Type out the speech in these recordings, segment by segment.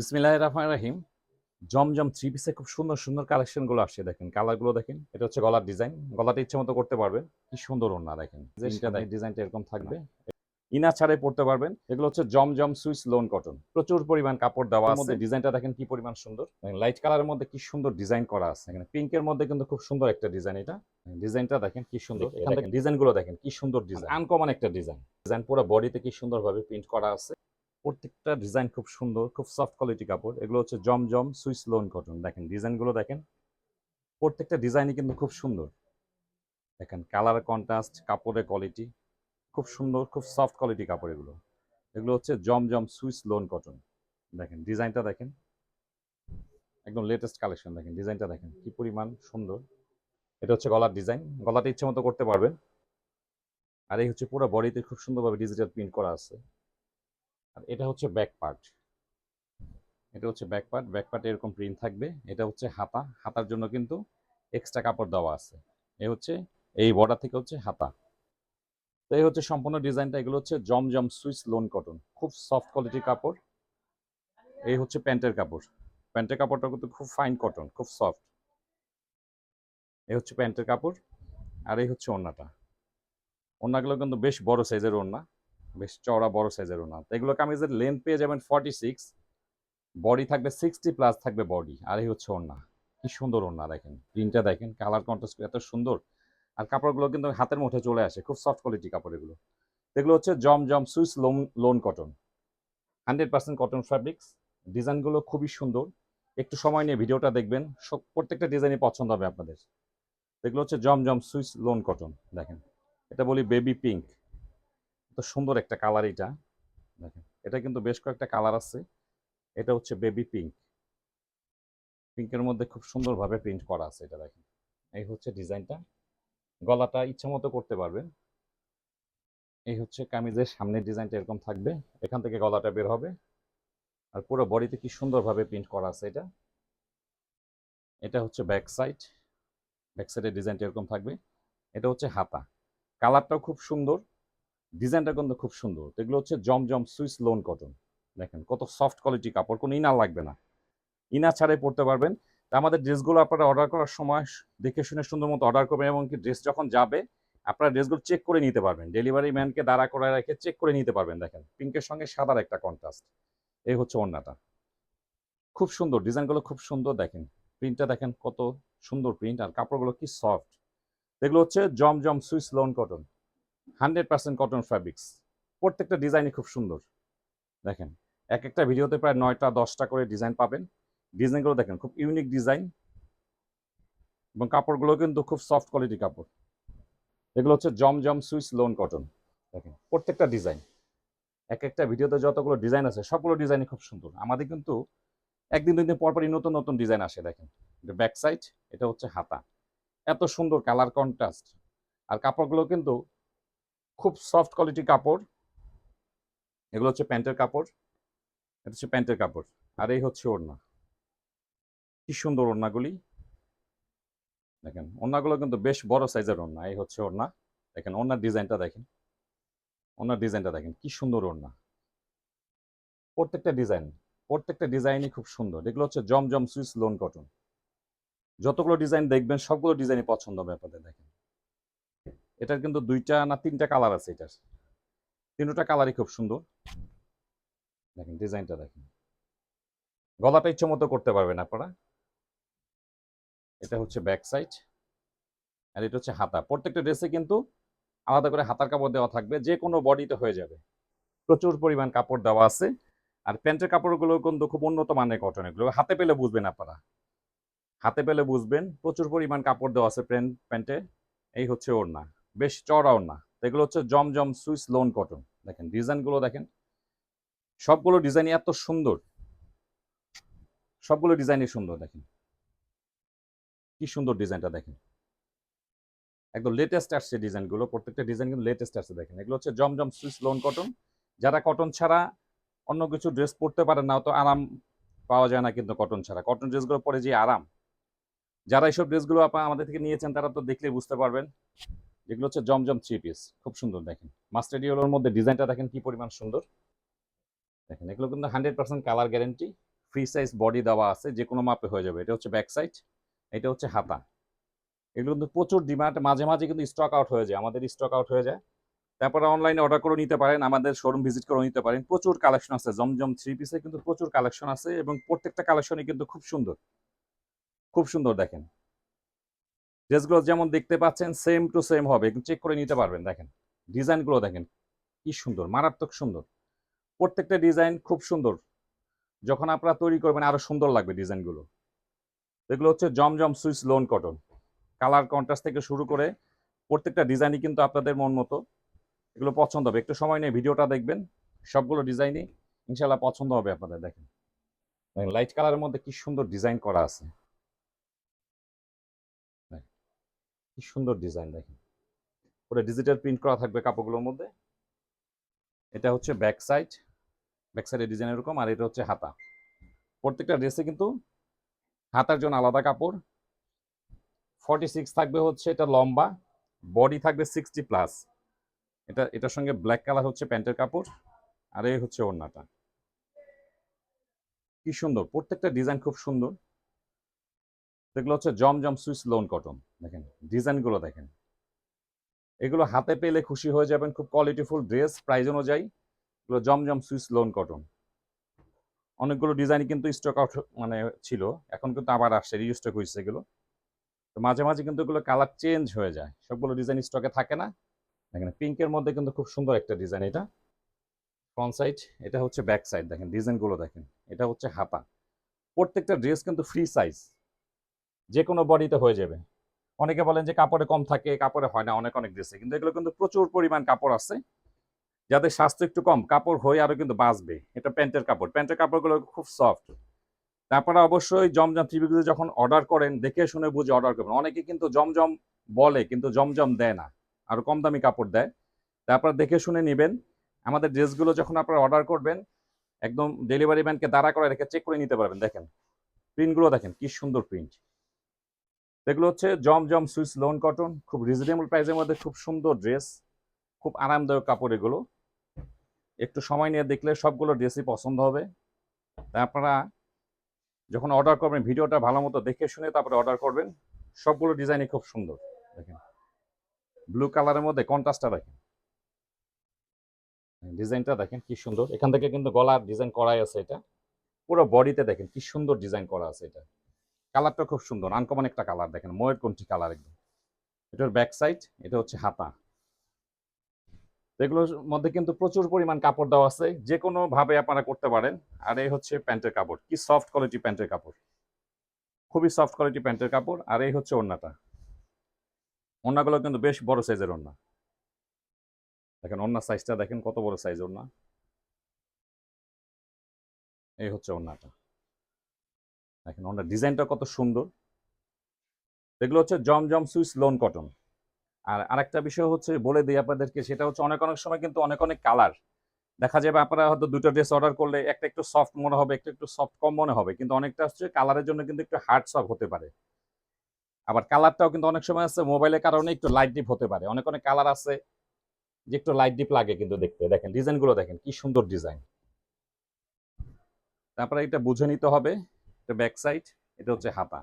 বিসমিল্লাহ রহমান রাহিম। জমজম থ্রি পিসে খুব সুন্দর সুন্দর কালেকশনগুলো আসছে দেখেন। কালারগুলো দেখেন। এটা হচ্ছে গলার ডিজাইন গলাটা ইচ্ছে মতো করতে পারবেন। কি সুন্দর ওড়না দেখেন। ডিজাইনটা এরকম থাকবে। ইনা ছাড়াই পড়তে পারবেন। এগুলো হচ্ছে জমজম সুইস লোন কটন প্রচুর পরিমাণ কাপড় দেওয়া আছে। ডিজাইনটা দেখেন কি পরিমাণ সুন্দর। লাইট কালারের মধ্যে কি সুন্দর ডিজাইন করা আছে। এখানে পিঙ্কের মধ্যে কিন্তু খুব সুন্দর একটা ডিজাইন এটা। ডিজাইনটা দেখেন কি সুন্দর। এখান থেকে ডিজাইনগুলো দেখেন কি সুন্দর ডিজাইন আনকমন একটা ডিজাইন ডিজাইন পুরো বডিতে কি সুন্দরভাবে প্রিন্ট করা আছে। প্রত্যেকটা ডিজাইন খুব সুন্দর, খুব সফট কোয়ালিটি কাপড়। এগুলো হচ্ছে জমজম সুইস লোন কটন দেখেন ডিজাইনগুলো দেখেন। প্রত্যেকটা ডিজাইনই কিন্তু খুব সুন্দর। দেখেন কালার কন্ট্রাস্ট কাপড়ের কোয়ালিটি খুব সুন্দর, খুব সফট কোয়ালিটি কাপড় এগুলো। এগুলো হচ্ছে জমজম সুইস লোন কটন দেখেন ডিজাইনটা দেখেন। একদম লেটেস্ট কালেকশন দেখেন ডিজাইনটা দেখেন। কি পরিমাণ সুন্দর। এটা হচ্ছে গলার ডিজাইন গলাটা ইচ্ছে মতো করতে পারবেন। আর এই হচ্ছে পুরো বডিতে খুব সুন্দরভাবে ডিজিটাল প্রিন্ট করা আছে। আর এটা হচ্ছে ব্যাক পার্ট এটা হচ্ছে ব্যাক পার্ট ব্যাক পার্টে এরকম প্রিন্ট থাকবে। এটা হচ্ছে হাতা। হাতার জন্য কিন্তু এক্সট্রা কাপড় দেওয়া আছে। এই হচ্ছে, এই বর্ডার থেকে হচ্ছে হাতা। তো এই হচ্ছে সম্পূর্ণ ডিজাইনটা এগুলো হচ্ছে জমজম সুইস লোন কটন খুব সফট কোয়ালিটির কাপড়। এই হচ্ছে প্যান্টের কাপড়। প্যান্টের কাপড়টা কিন্তু খুব ফাইন কটন খুব সফট এই হচ্ছে প্যান্টের কাপড়। আর এই হচ্ছে ওড়নাটা। ওড়নাগুলো কিন্তু বেশ বড় সাইজের ওড়না। বেশ চওড়া, বড় সাইজের তো এগুলো কামিজের লেন্থ পেয়ে যাবেন ফর্টি সিক্স বডি থাকবে সিক্সটি প্লাস থাকবে বডি আর এই হচ্ছে ওড়না। কি সুন্দর ওড়না, দেখেন। প্রিন্টটা দেখেন কালার কন্ট্রাস্ট এত সুন্দর। আর কাপড়গুলো কিন্তু হাতের মুঠে চলে আসে, খুব সফট কোয়ালিটি কাপড় এগুলো। এগুলো হচ্ছে জম জম Swiss lawn lawn cotton hundred percent cotton fabrics ডিজাইনগুলো খুবই সুন্দর। একটু সময় নিয়ে ভিডিওটা দেখবেন। প্রত্যেকটা ডিজাইনই পছন্দ হবে আপনাদের। এগুলো হচ্ছে জম জম সুইস লোন কটন দেখেন। এটা বলি বেবি পিঙ্ক সুন্দর একটা কালার এটা দেখেন, এটা কিন্তু বেশ কয়েকটা কালার আছে। এটা হচ্ছে বেবি পিঙ্ক পিঙ্কের মধ্যে খুব সুন্দরভাবে প্রিন্ট করা আছে এটা দেখেন। এই হচ্ছে ডিজাইনটা গলাটা ইচ্ছা মতো করতে পারবেন। এই হচ্ছে কামিজের সামনের ডিজাইনটা এরকম থাকবে। এখান থেকে গলাটা বের হবে। আর পুরো বডিতে কি সুন্দরভাবে প্রিন্ট করা আছে এটা। এটা হচ্ছে ব্যাক সাইড ব্যাক সাইডের ডিজাইনটা এরকম থাকবে। এটা হচ্ছে হাতা। কালারটাও খুব সুন্দর। ডিজাইনটা কিন্তু খুব সুন্দর। এগুলো হচ্ছে জমজম সুইস লোন কটন। দেখেন কত সফট কোয়ালিটি কাপড়, কোনো ইনার লাগবে না। ইনার ছাড়াই পড়তে পারবেন। তা আমাদের ড্রেসগুলো আপনারা অর্ডার করার সময় দেখে শুনে সুন্দর মতো অর্ডার করবেন এবং কি ড্রেস যখন যাবে, আপনারা ড্রেসগুলো চেক করে নিতে পারবেন। ডেলিভারি ম্যানকে দাঁড়া করে রেখে চেক করে নিতে পারবেন, দেখেন। পিঙ্কের সঙ্গে সাদার একটা কন্ট্রাস্ট এই হচ্ছে ওড়নাটা। খুব সুন্দর, ডিজাইনগুলো খুব সুন্দর, দেখেন। প্রিন্টটা দেখেন কত সুন্দর প্রিন্ট আর কাপড়গুলো কি সফট এগুলো হচ্ছে জমজম Swiss lawn cotton. Hundred percent cotton fabrics. প্রত্যেকটা ডিজাইনই খুব সুন্দর। দেখেন এক একটা ভিডিওতে প্রায় নয়টা, দশটা করে ডিজাইন পাবেন। ডিজাইনগুলো দেখেন, খুব ইউনিক ডিজাইন। এবং কাপড়গুলো কিন্তু খুব সফট কোয়ালিটি কাপড়। এগুলো হচ্ছে জমজম সুইস লোন কটন। দেখেন, প্রত্যেকটা ডিজাইন। এক একটা ভিডিওতে যতগুলো ডিজাইন আছে, সবগুলো ডিজাইনই খুব সুন্দর। আমাদের কিন্তু একদিন, দুই দিন পর পরই নতুন নতুন ডিজাইন আসে, দেখেন। এটা ব্যাক সাইড, এটা হচ্ছে হাতা। এত সুন্দর কালার কন্ট্রাস্ট। আর কাপড়গুলো কিন্তু খুব সফট কোয়ালিটি কাপড়। এগুলো হচ্ছে প্যান্টের কাপড়। এটা হচ্ছে প্যান্টের কাপড়। আর এই হচ্ছে ওড়না। কি সুন্দর ওড়নাগুলি। দেখেন, ওড়নাগুলো কিন্তু বেশ বড় সাইজের ওড়না। এই হচ্ছে ওড়না। দেখেন, ওড়নার ডিজাইনটা দেখেন। ওড়নার ডিজাইনটা দেখেন, কি সুন্দর ওড়না। প্রত্যেকটা ডিজাইন, প্রত্যেকটা ডিজাইনই খুব সুন্দর। এগুলো হচ্ছে জমজম সুইস লোন কটন যতগুলো ডিজাইন দেখবেন, সবগুলো ডিজাইনই পছন্দ হবে আপনাদের, দেখেন। এটার কিন্তু দুইটা না তিনটা কালার আছে এটার। তিনটা কালারই খুব সুন্দর। দেখেন, ডিজাইনটা দেখেন। গলাটা ইচ্ছে মতো করতে পারবেন আপনারা। এটা হচ্ছে ব্যাক সাইড আর এটা হচ্ছে হাতা। প্রত্যেকটা ড্রেসে কিন্তু আলাদা করে হাতার কাপড় দেওয়া থাকবে, যে কোনো বডিতে হয়ে যাবে। প্রচুর পরিমাণ কাপড় দেওয়া আছে। আর প্যান্টের কাপড়গুলো কিন্তু খুব উন্নত মানের কটন এগুলো হাতে পেলে বুঝবেন আপনারা। হাতে পেলে বুঝবেন, প্রচুর পরিমাণ কাপড় দেওয়া আছে প্যান্ট, প্যান্টে। এই হচ্ছে ওড়না। বেশ চড়া ওড়না। এগুলো হচ্ছে জমজম সুইস লোন কটন। দেখেন, ডিজাইনগুলো দেখেন। সবগুলো ডিজাইনই এত সুন্দর। সবগুলো ডিজাইনই সুন্দর, দেখেন। কি সুন্দর ডিজাইনটা, দেখেন। একদম লেটেস্ট আসছে ডিজাইনগুলো। প্রত্যেকটা ডিজাইন কিন্তু লেটেস্ট আসছে, দেখেন। এগুলো হচ্ছে জমজম সুইস লোন কটন। যারা কটন ছাড়া অন্য কিছু ড্রেস পরতে পারেন না তো আরাম পাওয়া যায় না কিন্তু কটন ছাড়া। কটন ড্রেসগুলো পরে যে আরাম। যারা এইসব ড্রেসগুলো আপনার আমাদের থেকে নিয়েছেন, তারা তো দেখলে বুঝতে পারবেন। যেগুলো হচ্ছে জমজম থ্রি পিস খুব সুন্দর দেখেন। মাস্টার ইয়েলোর মধ্যে ডিজাইনটা দেখেন কি পরিমাণ সুন্দর। দেখেন, এগুলো কিন্তু hundred percent colour guarantee free size body দেওয়া আছে, যে কোনো মাপে হয়ে যাবে। এটা হচ্ছে ব্যাক সাইড এটা হচ্ছে হাতা। এগুলো কিন্তু প্রচুর ডিমান্ড মাঝে মাঝে কিন্তু স্টক আউট হয়ে যায়। আমাদের স্টক আউট হয়ে যায়। তারপরে অনলাইনে অর্ডার করে নিতে পারেন, আমাদের শোরুম ভিজিট করে নিতে পারেন। প্রচুর কালেকশন আছে, জমজম থ্রি পিসে কিন্তু প্রচুর কালেকশন আছে এবং প্রত্যেকটা কালেকশনই কিন্তু খুব সুন্দর। খুব সুন্দর দেখেন। ড্রেসগুলো যেমন দেখতে পাচ্ছেন সেম টু সেম হবে। চেক করে নিতে পারবেন, দেখেন। ডিজাইনগুলো দেখেন, কি সুন্দর, মারাত্মক সুন্দর। প্রত্যেকটা ডিজাইন খুব সুন্দর। যখন আপনারা তৈরি করবেন, আরও সুন্দর লাগবে ডিজাইনগুলো এগুলো হচ্ছে জমজম Swiss lawn cotton. Colour contrast থেকে শুরু করে প্রত্যেকটা ডিজাইনই কিন্তু আপনাদের মন মতো। এগুলো পছন্দ হবে। একটু সময় নিয়ে ভিডিওটা দেখবেন। সবগুলো ডিজাইনই ইনশাল্লাহ পছন্দ হবে আপনাদের, দেখেন। লাইট কালারের মধ্যে কি সুন্দর ডিজাইন করা আছে। কি সুন্দর ডিজাইন দেখেন। পুরো ডিজিটাল প্রিন্ট করা থাকবে কাপড়গুলোর মধ্যে। এটা হচ্ছে ব্যাক সাইড ব্যাক সাইডের ডিজাইন এরকম, আর এটা হচ্ছে হাতা। প্রত্যেকটা ড্রেসে কিন্তু হাতার জন্য আলাদা কাপড়। ফর্টি সিক্স থাকবে হচ্ছে এটা লম্বা বডি থাকবে সিক্সটি প্লাস এটা, এটার সঙ্গে ব্ল্যাক কালার হচ্ছে প্যান্টের কাপড়, আর এই হচ্ছে ওড়নাটা। কি সুন্দর, প্রত্যেকটা ডিজাইন খুব সুন্দর। এগুলো হচ্ছে জমজম সুইস লোন কটন দেখেন ডিজাইনগুলো দেখেন। এগুলো হাতে পেলে খুশি হয়ে যাবেন, খুব কোয়ালিটিফুল ড্রেস প্রাইস অনুযায়ী। এগুলো জমজম সুইস লোন কটন অনেকগুলো ডিজাইন কিন্তু স্টক আউট মানে ছিল, এখন কিন্তু আবার আসছে রিস্টক হয়েছে এগুলো। তো মাঝে মাঝে কিন্তু এগুলো কালার চেঞ্জ হয়ে যায়। সবগুলো ডিজাইন স্টকে থাকে না। দেখেন পিঙ্কের মধ্যে কিন্তু খুব সুন্দর একটা ডিজাইন এটা। ফ্রন্ট সাইড এটা হচ্ছে ব্যাক সাইড দেখেন ডিজাইনগুলো দেখেন। এটা হচ্ছে হাতা। প্রত্যেকটা ড্রেস কিন্তু ফ্রি সাইজ যে কোনো বডিতে হয়ে যাবে। অনেকে বলেন যে কাপড়ে কম থাকে, কাপড়ে হয় না, অনেক অনেক ড্রেসে কিন্তু এগুলো কিন্তু প্রচুর পরিমাণ কাপড় আছে। যাদের স্বাস্থ্য একটু কম, কাপড় হয়ে আরও কিন্তু বাঁচবে। এটা প্যান্টের কাপড়। প্যান্টের কাপড়গুলো খুব সফট। তারপরে অবশ্যই জমজম ত্রিবিগুলো যখন অর্ডার করেন, দেখে শুনে বুঝে অর্ডার করবেন। অনেকে কিন্তু জমজম বলে, কিন্তু জমজম দেয় না। আরও কম দামি কাপড় দেয়। তারপর দেখে শুনে নেবেন। আমাদের ড্রেসগুলো যখন আপনারা অর্ডার করবেন, একদম ডেলিভারি ম্যানকে দাঁড়া করে রেখে চেক করে নিতে পারবেন। দেখেন প্রিন্টগুলো দেখেন, কি সুন্দর প্রিন্ট এগুলো হচ্ছে জমজম সুইস লোন কটন, খুব রিজনেবল প্রাইসের মধ্যে, খুব সুন্দর ড্রেস খুব আরামদায়ক কাপড় এগুলো। একটু সময় নিয়ে দেখলে সবগুলো ড্রেসই পছন্দ হবে। আপনারা যখন অর্ডার করবেন, ভিডিওটা ভালো মতো দেখে শুনে তারপরে অর্ডার করবেন, সবগুলো ডিজাইনই খুব সুন্দর, দেখেন। ব্লু কালারের মধ্যে কন্ট্রাস্টটা দেখেন। ডিজাইনটা দেখেন কি সুন্দর। এখান থেকে কিন্তু গলার ডিজাইন করাই আছে এটা। পুরো বডিতে দেখেন কি সুন্দর ডিজাইন করা আছে এটা। কালারটা খুব সুন্দর আনকমন একটা কালার দেখেন, ময়ের কোনটি কালার একদম? এটার ব্যাক সাইড এটা হচ্ছে হাতা। এগুলোর মধ্যে কিন্তু প্রচুর পরিমাণ কাপড় দেওয়া আছে যে কোনো ভাবে আপনারা করতে পারেন। আর এই হচ্ছে প্যান্টের কাপড়, কি সফট কোয়ালিটি প্যান্টের কাপড়। খুবই সফট কোয়ালিটি প্যান্টের কাপড়, আর এই হচ্ছে ওড়নাটা। ওড়নাগুলো কিন্তু বেশ বড় সাইজের ওড়না। দেখেন ওড়নার সাইজটা দেখেন কত বড় সাইজ ওড়না। এই হচ্ছে ওড়নাটা। দেখেন, ওনার ডিজাইনটা কত সুন্দর। এগুলো হচ্ছে জমজম সুইস লোন কটন। আর আরেকটা বিষয় হচ্ছে, বলে দিই আপনাদেরকে, সেটা হচ্ছে অনেক অনেক সময় কিন্তু অনেক অনেক কালার। দেখা যাবে আপনারা হয়তো দুটো ড্রেস অর্ডার করলে একটা একটু সফট মনে হবে, একটা একটু সফট কম মনে হবে, কিন্তু অনেকটা হচ্ছে কালারের জন্য কিন্তু একটু হার্ড সফট হতে পারে। আবার কালারটাও কিন্তু অনেক সময় আছে, মোবাইলের কারণে একটু লাইট ডিপ হতে পারে। অনেক অনেক কালার আছে যে একটু লাইট ডিপ লাগে কিন্তু দেখতে। দেখেন, ডিজাইনগুলো দেখেন, কি সুন্দর ডিজাইন। তারপরে এটা বুঝে নিতে হবে এটা ব্যাক সাইড এটা হচ্ছে হাতা।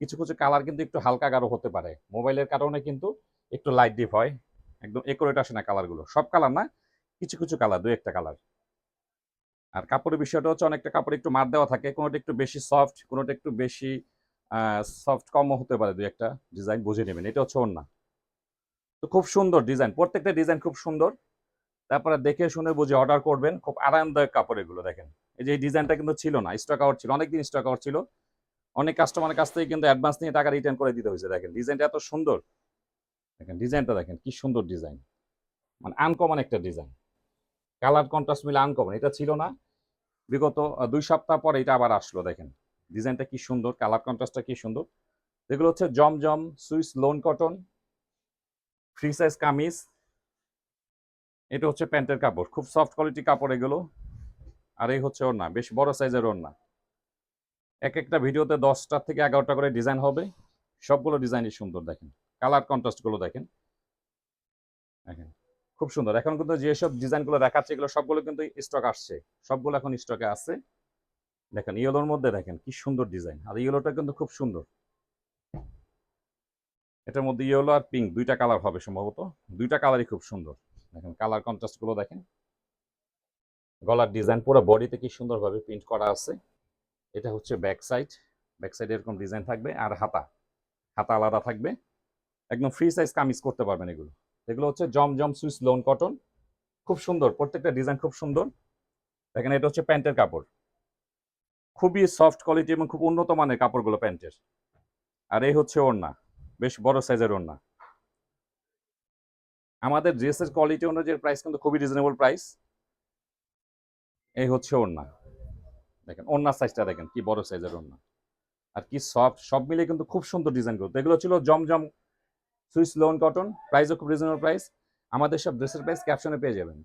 কিছু কিছু কালার কিন্তু একটু হালকা গাঢ় হতে পারে। মোবাইলের কারণে কিন্তু একটু লাইট ডিপ হয়, একদম একুরেট আসে না কালারগুলো সব কালার না, কিছু কিছু কালার দুই একটা কালার আর কাপড়ের বিষয়টা হচ্ছে অনেকটা কাপড় একটু মার দেওয়া থাকে, কোনোটা একটু বেশি সফট কোনোটা একটু বেশি সফট কমও হতে পারে দুই একটা ডিজাইন বুঝে নেবেন। এটা হচ্ছে না তো খুব সুন্দর ডিজাইন প্রত্যেকটা ডিজাইন খুব সুন্দর। তারপরে দেখে শুনে বুঝে অর্ডার করবেন, খুব আরামদায়ক কাপড় এগুলো, দেখেন। এই যে ডিজাইনটা কিন্তু ছিল না স্টক আউট ছিল, অনেকদিন স্টক আউট ছিল। অনেক কাস্টমারের কাছ থেকে কিন্তু অ্যাডভান্স নিয়ে টাকা রিটার্ন করে দিতে হয়েছে, দেখেন। ডিজাইনটা এত সুন্দর। দেখেন ডিজাইনটা দেখেন, কি সুন্দর ডিজাইন মানে আনকমন একটা ডিজাইন কালার কন্ট্রাস্ট মিলে আনকমন এটা ছিল না। বিগত দুই সপ্তাহ পরে এটা আবার আসলো, দেখেন। ডিজাইনটা কি সুন্দর কালার কন্ট্রাস্টটা কি সুন্দর। এগুলো হচ্ছে জমজম, Swiss lawn cotton free size kameez. এটা হচ্ছে প্যান্টের কাপড়। খুব সফট কোয়ালিটি কাপড় এগুলো। আর এই হচ্ছে ওড়না, বেশ বড় সাইজের ওড়না। এক একটা ভিডিওতে দশটা থেকে এগারোটা করে ডিজাইন হবে। সবগুলো ডিজাইনই সুন্দর দেখেন। কালার কন্ট্রাস্টগুলো দেখেন। দেখেন, খুব সুন্দর। এখন কিন্তু যেসব ডিজাইনগুলো দেখাচ্ছে, এগুলো সবগুলো কিন্তু স্টক আসছে। সবগুলো এখন স্টকে আছে। দেখেন, ইয়েলোর মধ্যে দেখেন কি সুন্দর ডিজাইন। আর ইয়েলোটা কিন্তু খুব সুন্দর। এটার মধ্যে ইয়েলো আর পিঙ্ক, দুইটা কালার হবে সম্ভবত। দুইটা কালারই খুব সুন্দর। দেখেন, কালার কন্ট্রাস্টগুলো দেখেন। গলার ডিজাইন পুরো বডিতে কি সুন্দরভাবে প্রিন্ট করা আছে? এটা হচ্ছে ব্যাক সাইড ব্যাক সাইডে এরকম ডিজাইন থাকবে আর হাতা হাতা আলাদা থাকবে। একদম ফ্রি সাইজ কামিজ করতে পারবেন এগুলো। এগুলো হচ্ছে জমজম সুইস লোন কটন খুব সুন্দর, প্রত্যেকটা ডিজাইন খুব সুন্দর। দেখেন এটা হচ্ছে প্যান্টের কাপড়। খুবই সফট কোয়ালিটি এবং খুব উন্নত মানের কাপড়গুলো প্যান্টের। আর এই হচ্ছে ওড়না, বেশ বড় সাইজের ওড়না। আমাদের ড্রেসের কোয়ালিটি অনুযায়ী প্রাইস কিন্তু খুবই রিজনেবল প্রাইস এই হচ্ছে ওড়না। দেখেন, ওড়নার সাইজটা দেখেন, কি বড় সাইজের ওড়না। আর কি সব সব মিলে কিন্তু খুব সুন্দর ডিজাইন করতো এগুলো ছিল জমজম সুইস লোন কটন প্রাইসও খুব রিজনেবল প্রাইস আমাদের সব ড্রেসের প্রাইস ক্যাপশনে পেয়ে যাবেন।